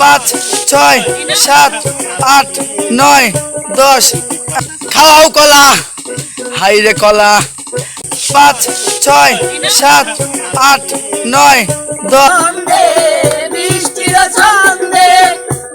পাঁচ, ছয়, সাত, আট, নয়, দশ। খাওয়াও কলা। হাই রে কলা। পাঁচ, ছয়, সাত, আট, নয়, দশ।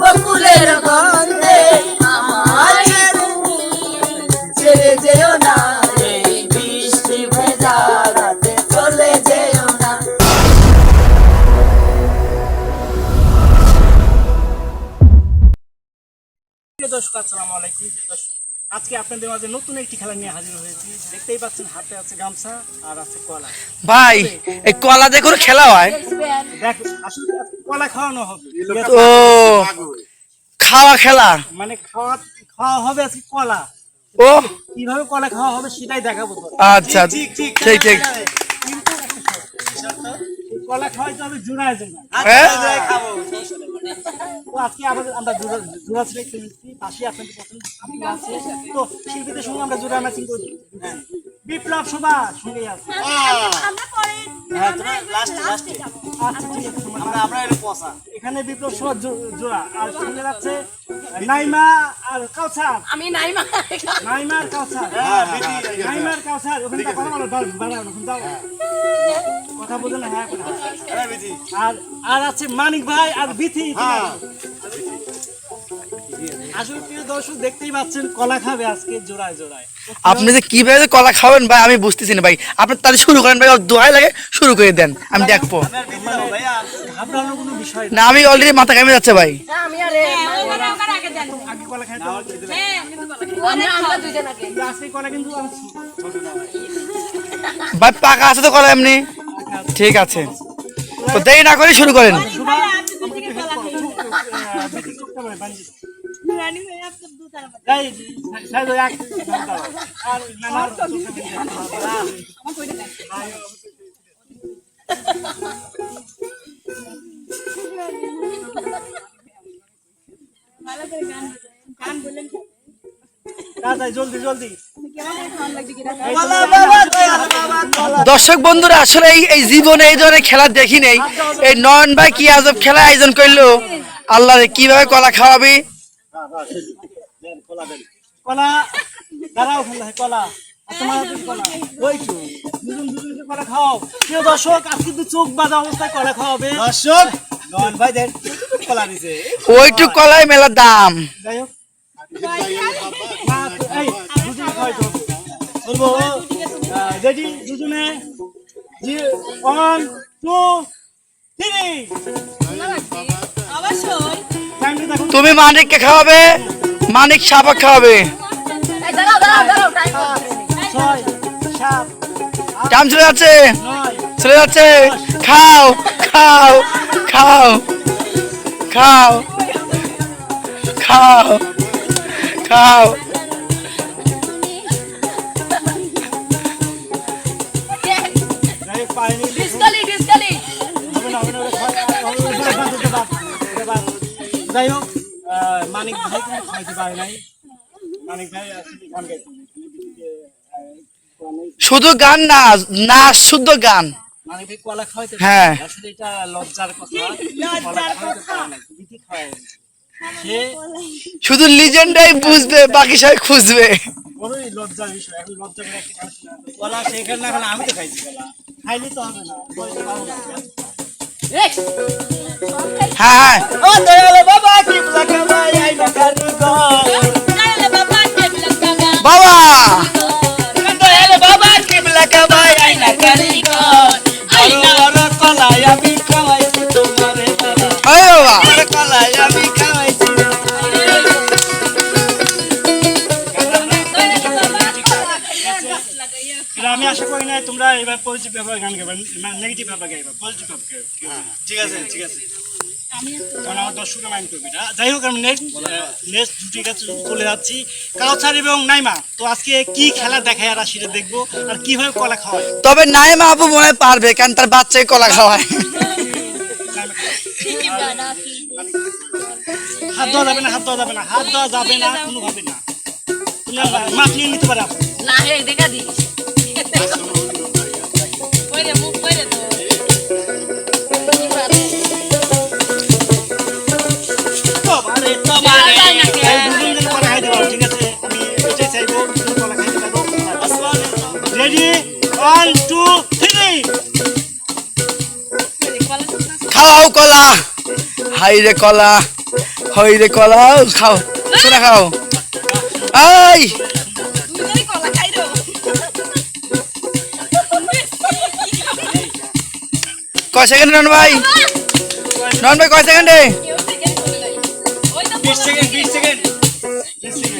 বকুলের গন্ধে আজকে আপনাদের মাঝে নতুন একটি খেলা নিয়ে হাজির হয়েছি। দেখতেই পাচ্ছেন হাতে আছে গামছা আর আছে কলা। ভাই এই কলা দিয়ে খেলা হয়? দেখ আসলে কলা খাওয়ানো হবে। ও খাওয়া খেলা? মানে খাওয়া খাওয়া হবে আজকে কলা। ও। কীভাবে কলা খাওয়া হবে সেটাই দেখাবো তো। আচ্ছা ঠিক ঠিক ঠিক। কলা খাওয়াইতে হবে জোড়ায় জোড়ায় হ্যাঁ? তো আজকে আমাদের আমরা জোড়া পাশে আপনাদের পছন্দ আছে তো শিল্পীদের সঙ্গে আমরা জোড়া ম্যাচিং করি। বিপ্লব সুভাষ সঙ্গে আছে। হ্যাঁ ঠিক লাস্টে এখানে বিপ্লব জোড়া। আর সামনে যাচ্ছে নাইমা আর কাউসার আমি নাই নাইমা আর কাউসার নাইমা আর কাউসার ওখানে কথা বলো দাও ওখানে দাও কথা বলো না হ্যাঁ। আর আর আছে মানিক ভাই আর বিথি। আসলে প্রিয় দর্শক দেখতেই পাচ্ছেন কলা খাবে আজকে জোড়ায় জোড়ায়। আপনি যে কীভাবে যে কলা খাবেন ভাই আমি বুঝতেছি না ভাই। আপনি তাহলে শুরু করেন ভাই দোহাই লাগে শুরু করে দেন আমি দেখব। ঘাবড়ানোর কোনো বিষয় না আমি অলরেডি মাথা ঘামে যাচ্ছে ভাই। আমি আর আগে কলা খাইতে হবে। আমরা দুজন আগে। আজকে কলা কিন্তু আমি ছোট না ভাই। ভাই পাকা আছে তো কলা এমনি। ঠিক আছে। তো দেরি না করে শুরু করেন শুভা আমাকে একটু হেল্প করো চুপ, আহ, বিথি চুপ করে বানিয়ে দাও। এই, সাইড হয়ে এক দাও। আর নানার তাড়াতাড়ি জলদি জলদি দর্শক বন্ধুরা আসলে এই এই জীবনে এই ধরনের খেলা দেখি নেই এই নয়ন ভাই কি আজব খেলা আয়োজন করল আল্লাহ রে কীভাবে কলা খাওয়াবি কলা দাঁড়াও কলা তো দর্শক আজকে কিন্তু চোখ বাঁধা অবস্থায় কলা খাওয়াবে দর্শক নয়ন ভাই দেন কলা দিছে ওইটু কলাই মেলা দাম। যাই হোক বলব রেডি দুজনে ওয়ান টু থ্রি দেখুন তুমি মানিককে খাওয়াবে? মানিক সাপক খাওয়াবে। টাইম চলে যাচ্ছে। চলে যাচ্ছে। খাও খাও খাও খাও খাও খাও। যাই যাই হোক মানিক ভাই খাইতে পারে নাই মানিক ভাই গান শুধু গান না নাচ শুদ্ধ গান। মানিক ভাই কলা খাওয়াইতে হ্যাঁ। আসলে এটা লজ্জার কথা। কলা খাওয়াইতে পারে খাওয়ায়। শুধু লিজেন্ডাই বুঝবে বাকি সবাই খুঁজবে। লজ্জার বিষয় এখন লজ্জা করে একটি কলা সেখানে এখন আমি তো খাইছি কলা। খাইলে তো হবে না। বলতে পারব না। হ্যাঁ হ্যাঁ। ও দয়াল বাবা! বাবা দয়াল বাবা! কি লাগা ভাই আই না কারিগর আই না আমি খাওয়াইছি তোমারে বাবা আরে বাবা আর কলা আমি খাওয়াইছি আমি আশা করি না তোমরা এবার পজিটিভ ব্যাপারে গান গাইবে নেগেটিভ ব্যাপারে গাইবে পজিটিভ ব্যাপারে ঠিক আছে ঠিক আছে। যাই হোক আমি নেক্সট নেক্সট দুটি কাছে চলে যাচ্ছি। কাউসার এবং নাইমা তো আজকে কি খেলা দেখায় আর সেটা দেখব আর কীভাবে কলা খাওয়ায় তবে নাইমা আপু মনে হয় পারবে কারণ তার বাচ্চাকে কলা খাওয়ায় হাত দেওয়া যাবে না হাত দেওয়া যাবে না হাত দেওয়া যাবে না কোনোভাবে না। মাছ নিয়ে নিতে পারে আপনি না হে দেখা দিস। ওয়ান টু থ্রি খাও কলা। হাই রে কলা হই রে কলা খাও শোনা খাও। খাইরো কয় সেকেন্ড নন ভাই? নন ভাই কয় সেকেন্ডে বিশ সেকেন্ড বিশ সেকেন্ড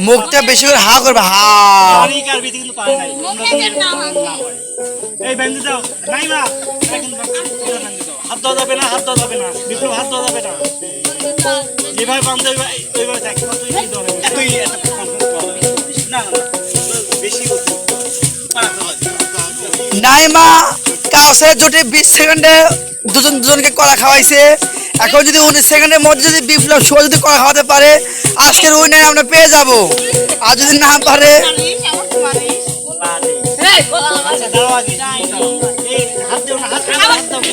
মুখটা বেশি করে হা করবে হা। নাই। তোমরা যদি এই বেঁধে দাও। নাই না হাত দেওয়া যাবে না হাত দেওয়া যাবে না। বিপ্লব হাত দেওয়া যাবে না। যেভাবে বান্ধব ওইভাবে থাকতে পারতো এই ধরে। এতই এত কনফারেন্স করা হবে। না না, না, বেশি নাইমা কাউসের জুটি বিশ সেকেন্ডে দুজন দুজনকে কলা খাওয়াইছে এখন যদি উনিশ সেকেন্ডের মধ্যে যদি বিপ্লব শো যদি কলা খাওয়াতে পারে, আজকের উইনার আমরা পেয়ে যাব। আর যদি না পারে হাত হাত হাত হাত হাত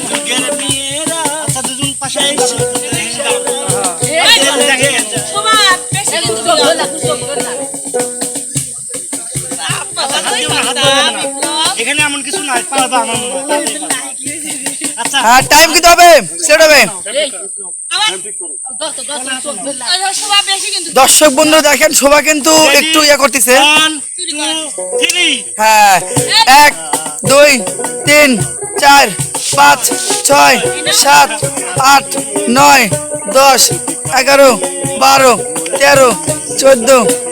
এখানে এমন কিছু নাই, পারবা আমার হয় টাইম কিন্তু হবে, সেট হবে। দর্শক বন্ধু দেখেন, শোভা কিন্তু একটু ইয়ে করতেছে। হ্যাঁ এক, দুই, তিন, চার, পাঁচ, ছয়, সাত, আট, নয়, দশ, এগারো, বারো, তেরো, চোদ্দ,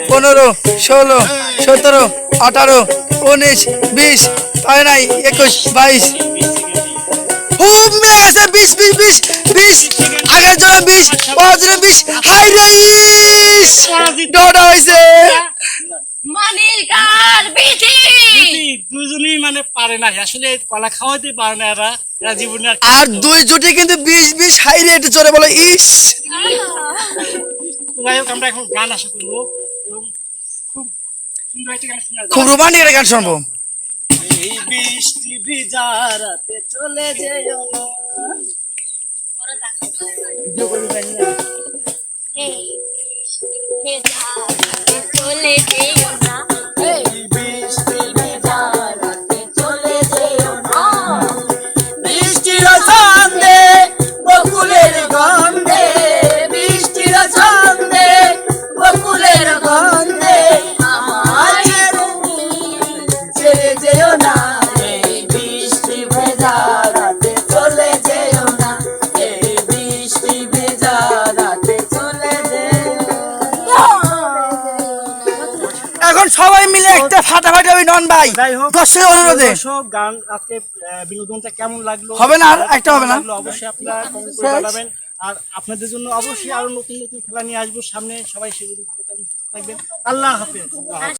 পনেরো, ষোলো, সতেরো, আঠারো, উনিশ, বিশ হয় নাই একুশ, বাইশ খুব মিলে গেছে বিশ বিশ বিশ বিশ আগের জন্য বিশ পরের জন্য বিশ। হাই রাইস ডটা হয়েছে দুজনেই মানে পারে না আসলে কলা খাওয়াতে পারে না এরা। আর দুই জুটি কিন্তু বিশ বিশ হাই রেট জোরে বলো ইস! যাই হোক আমরা এখন গান আশা করব। এবং খুব সুন্দর একটা গান শোনা খুব রোমান্টিক একটা গান শুনব। এই বৃষ্টি ভিজা রাতে চলে যেও। না? এই বৃষ্টি ভেজা চলে যেও। সবাই মিলে একটা ফাটাফাটি হবে নন ভাই। দর্শকের অনুরোধে। দর্শক গান আজকে আহ, বিনোদনটা কেমন লাগল? হবে না, আর একটা হবে না? অবশ্যই আপনারা কমেন্ট করে জানাবেন। আর আপনাদের জন্য অবশ্যই আরও নতুন নতুন খেলা নিয়ে আসব সামনে। সবাই সেগুলো ভালো থাকবেন। আল্লাহ হাফেজ।